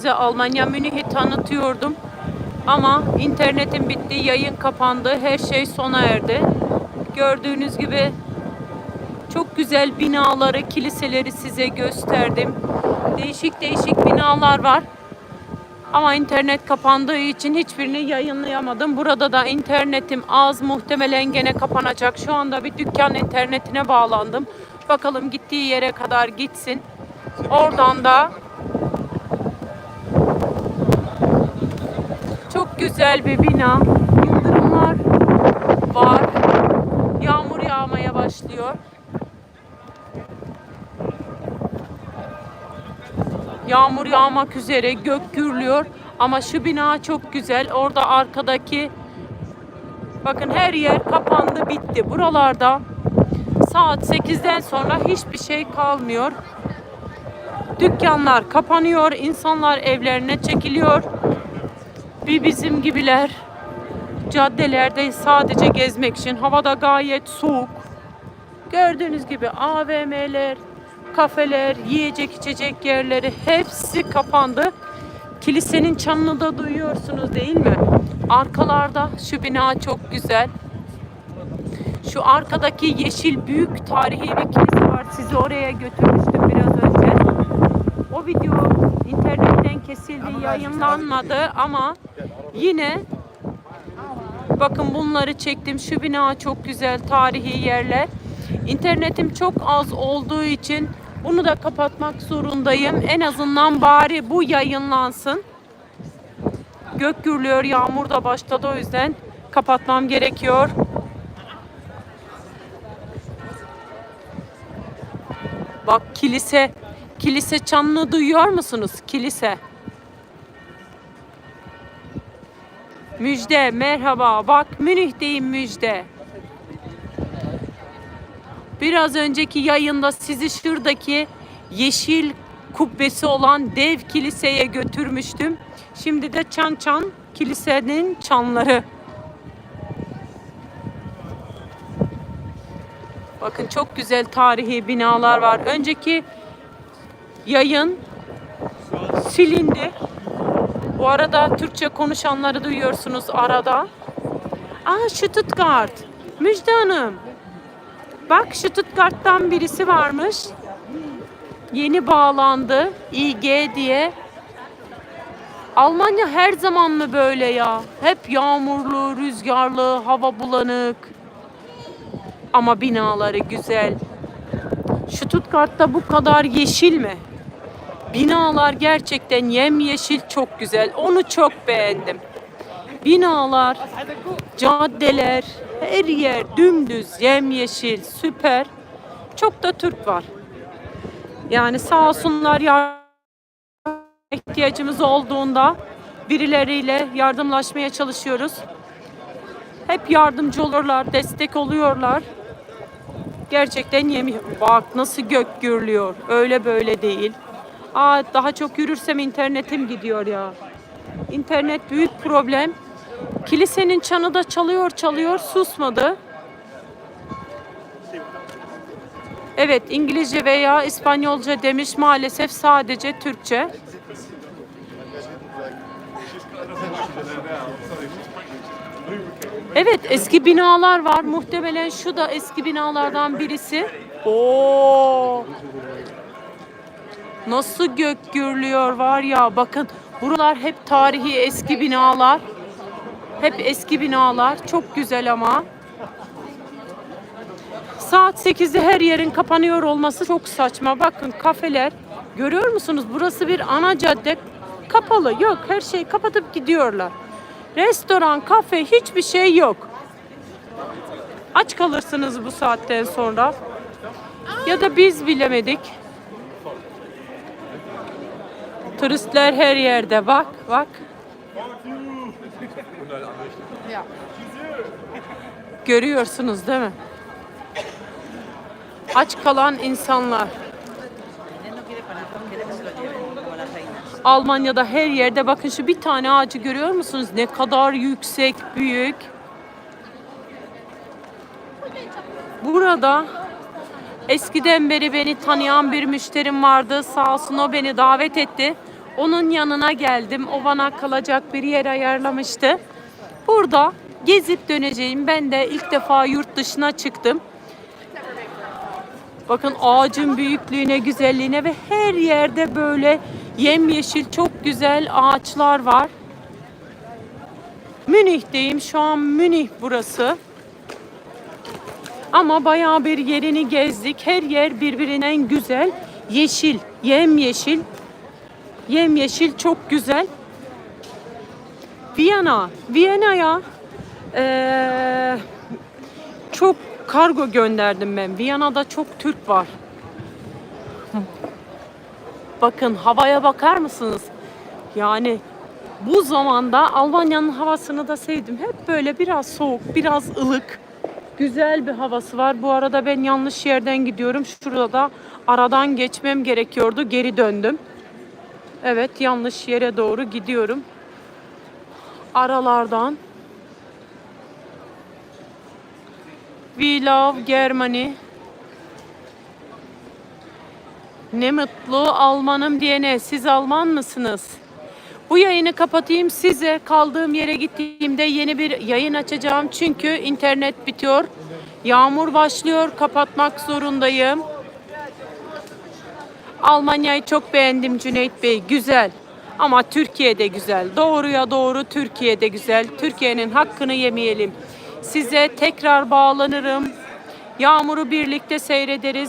size Almanya Münih'i tanıtıyordum. Ama internetim bitti, yayın kapandı, her şey sona erdi. Gördüğünüz gibi çok güzel binaları, kiliseleri size gösterdim. Değişik değişik binalar var. Ama internet kapandığı için hiçbirini yayınlayamadım. Burada da internetim az muhtemelen gene kapanacak. Şu anda bir dükkan internetine bağlandım. Bakalım gittiği yere kadar gitsin. Oradan da güzel bir bina. Yıldırımlar var. Yağmur yağmaya başlıyor. Yağmur yağmak üzere, gök gürlüyor. Ama şu bina çok güzel. Orada arkadaki bakın her yer kapandı, bitti. Buralarda saat 8'den sonra hiçbir şey kalmıyor. Dükkanlar kapanıyor, insanlar evlerine çekiliyor. Bir bizim gibiler caddelerde sadece gezmek için havada gayet soğuk. Gördüğünüz gibi AVM'ler, kafeler, yiyecek içecek yerleri hepsi kapandı. Kilisenin çanını da duyuyorsunuz değil mi? Arkalarda şu bina çok güzel. Şu arkadaki yeşil büyük tarihi bir kilise var. Sizi oraya götürmüştüm biraz önce. O video internetten kesildi, yayınlanmadı ama yine bakın bunları çektim. Şu bina çok güzel tarihi yerler. İnternetim çok az olduğu için bunu da kapatmak zorundayım. En azından bari bu yayınlansın. Gök gürlüyor, yağmur da başladı o yüzden kapatmam gerekiyor. Bak kilise, kilise çanını duyuyor musunuz? Kilise. Müjde, merhaba. Bak Münih'teyim müjde. Biraz önceki yayında sizi şuradaki yeşil kubbesi olan dev kiliseye götürmüştüm. Şimdi de Çan Çan kilisenin çanları. Bakın çok güzel tarihi binalar var. Önceki yayın silindi. Bu arada Türkçe konuşanları duyuyorsunuz arada. Aa Stuttgart. Müjde Hanım. Bak Stuttgart'tan birisi varmış. Yeni bağlandı. IG diye. Almanya her zaman mı böyle ya? Hep yağmurlu, rüzgarlı, hava bulanık. Ama binaları güzel. Stuttgart'ta bu kadar yeşil mi? Binalar gerçekten yemyeşil çok güzel. Onu çok beğendim. Binalar, caddeler, her yer dümdüz, yemyeşil, süper. Çok da Türk var. Yani sağ olsunlar yardım ihtiyacımız olduğunda birileriyle yardımlaşmaya çalışıyoruz. Hep yardımcı olurlar, destek oluyorlar. Gerçekten yemi bak nasıl gök gürlüyor. Öyle böyle değil. Aa daha çok yürürsem internetim gidiyor ya. İnternet büyük problem. Kilisenin çanı da çalıyor çalıyor susmadı. Evet İngilizce veya İspanyolca demiş maalesef sadece Türkçe. Evet eski binalar var. Muhtemelen şu da eski binalardan birisi. Oo. Nasıl gök gürlüyor var ya bakın buralar hep tarihi eski binalar. Hep eski binalar. Çok güzel ama. Saat 8'de her yerin kapanıyor olması çok saçma. Bakın kafeler görüyor musunuz? Burası bir ana cadde. Kapalı. Yok her şey kapatıp gidiyorlar. Restoran, kafe hiçbir şey yok. Aç kalırsınız bu saatten sonra. Ya da biz bilemedik. Turistler her yerde. Bak, bak. Görüyorsunuz değil mi? Aç kalan insanlar. Almanya'da her yerde bakın şu bir tane ağacı görüyor musunuz? Ne kadar yüksek, büyük. Burada eskiden beri beni tanıyan bir müşterim vardı. Sağ olsun o beni davet etti. Onun yanına geldim. O bana kalacak bir yer ayarlamıştı. Burada gezip döneceğim. Ben de ilk defa yurt dışına çıktım. Bakın ağacın büyüklüğüne, güzelliğine ve her yerde böyle yemyeşil çok güzel ağaçlar var. Münih'teyim. Şu an Münih burası. Ama bayağı bir yerini gezdik. Her yer birbirinden güzel. Yeşil, yemyeşil. Yemyeşil çok güzel. Viyana, Viyana'ya eee, çok kargo gönderdim ben. Viyana'da çok Türk var. Bakın havaya bakar mısınız? Yani bu zamanda Almanya'nın havasını da sevdim. Hep böyle biraz soğuk, biraz ılık. Güzel bir havası var. Bu arada ben yanlış yerden gidiyorum. Şurada da aradan geçmem gerekiyordu. Geri döndüm. Evet yanlış yere doğru gidiyorum. Aralardan. We love Germany. Ne mutlu Almanım diyene. Siz Alman mısınız? Bu yayını kapatayım. Size kaldığım yere gittiğimde yeni bir yayın açacağım. Çünkü internet bitiyor. Yağmur başlıyor. Kapatmak zorundayım. Almanya'yı çok beğendim Cüneyt Bey. Güzel. Ama Türkiye'de güzel. Doğruya doğru Türkiye'de güzel. Türkiye'nin hakkını yemeyelim. Size tekrar bağlanırım. Yağmuru birlikte seyrederiz.